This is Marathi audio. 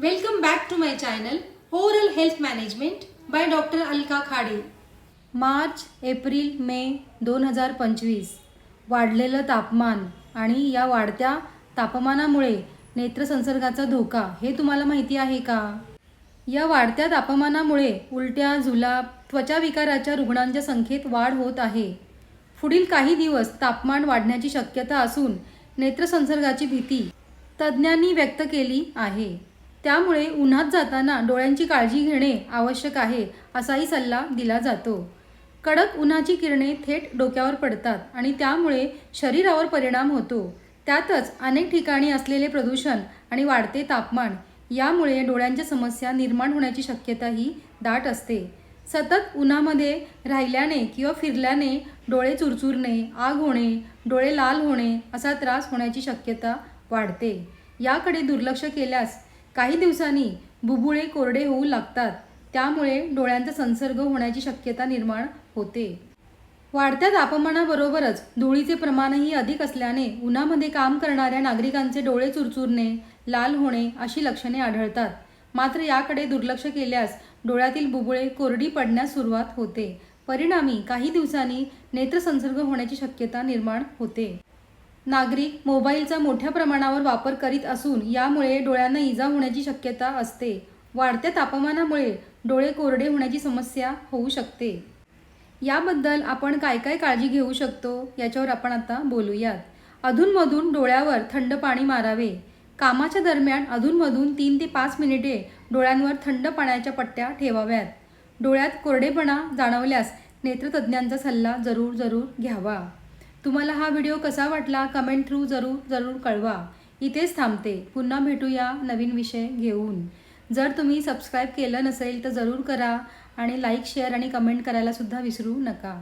Welcome back to my channel oral health management by doctor Alka Khade March April May दोन हजार पंचवीस. वाढलेलं तापमान आणि या वाढत्या तापमानामुळे नेत्रसंसर्गाचा धोका हे तुम्हाला माहिती आहे का? या वाढत्या तापमानामुळे उलट्या जुलाब त्वचा विकाराच्या रुग्णांच्या संख्येत वाढ होत आहे. पुढील काही दिवस तापमान वाढण्याची शक्यता असून नेत्रसंसर्गाची भीती तज्ज्ञांनी व्यक्त केली आहे. त्यामुळे उन्हात जाताना डोळ्यांची काळजी घेणे आवश्यक आहे असाही सल्ला दिला जातो. कडक उन्हाची किरणे थेट डोक्यावर पडतात आणि त्यामुळे शरीरावर परिणाम होतो. त्यातच अनेक ठिकाणी असलेले प्रदूषण आणि वाढते तापमान यामुळे डोळ्यांच्या समस्या निर्माण होण्याची शक्यताही दाट असते. सतत उन्हामध्ये राहिल्याने किंवा फिरल्याने डोळे चुरचुरणे आग होणे डोळे लाल होणे असा त्रास होण्याची शक्यता वाढते. याकडे दुर्लक्ष केल्यास काही दिवसांनी बुबुळे कोरडे होऊ लागतात. त्यामुळे डोळ्यांचा संसर्ग होण्याची शक्यता निर्माण होते. वाढत्या तापमानाबरोबरच धुळीचे प्रमाणही अधिक असल्याने उन्हामध्ये काम करणाऱ्या नागरिकांचे डोळे चुरचुरणे लाल होणे अशी लक्षणे आढळतात. मात्र याकडे दुर्लक्ष केल्यास डोळ्यातील बुबुळे कोरडी पडण्यास सुरुवात होते. परिणामी काही दिवसांनी नेत्रसंसर्ग होण्याची शक्यता निर्माण होते. नागरिक मोबाईलचा मोठ्या प्रमाणावर वापर करीत असून यामुळे डोळ्यांना इजा होण्याची शक्यता असते. वाढत्या तापमानामुळे डोळे कोरडे होण्याची समस्या होऊ शकते. याबद्दल आपण काय काय काळजी घेऊ शकतो याच्यावर आपण आता बोलूयात. अधूनमधून डोळ्यावर थंड पाणी मारावे. कामाच्या दरम्यान अधूनमधून तीन ते पाच मिनिटे डोळ्यांवर थंड पाण्याच्या पट्ट्या ठेवाव्यात. डोळ्यात कोरडेपणा जाणवल्यास नेत्रतज्ञांचा सल्ला जरूर जरूर घ्यावा. तुम्हाला हा व्हिडिओ कसा वाटला कमेंट थ्रू जरूर जरूर कळवा. इथेच थांबते. पुन्हा भेटूया नवीन विषय घेऊन. जर तुम्ही सबस्क्राईब केलं नसेल तर जरूर करा आणि लाईक शेअर आणि कमेंट करायलासुद्धा विसरू नका.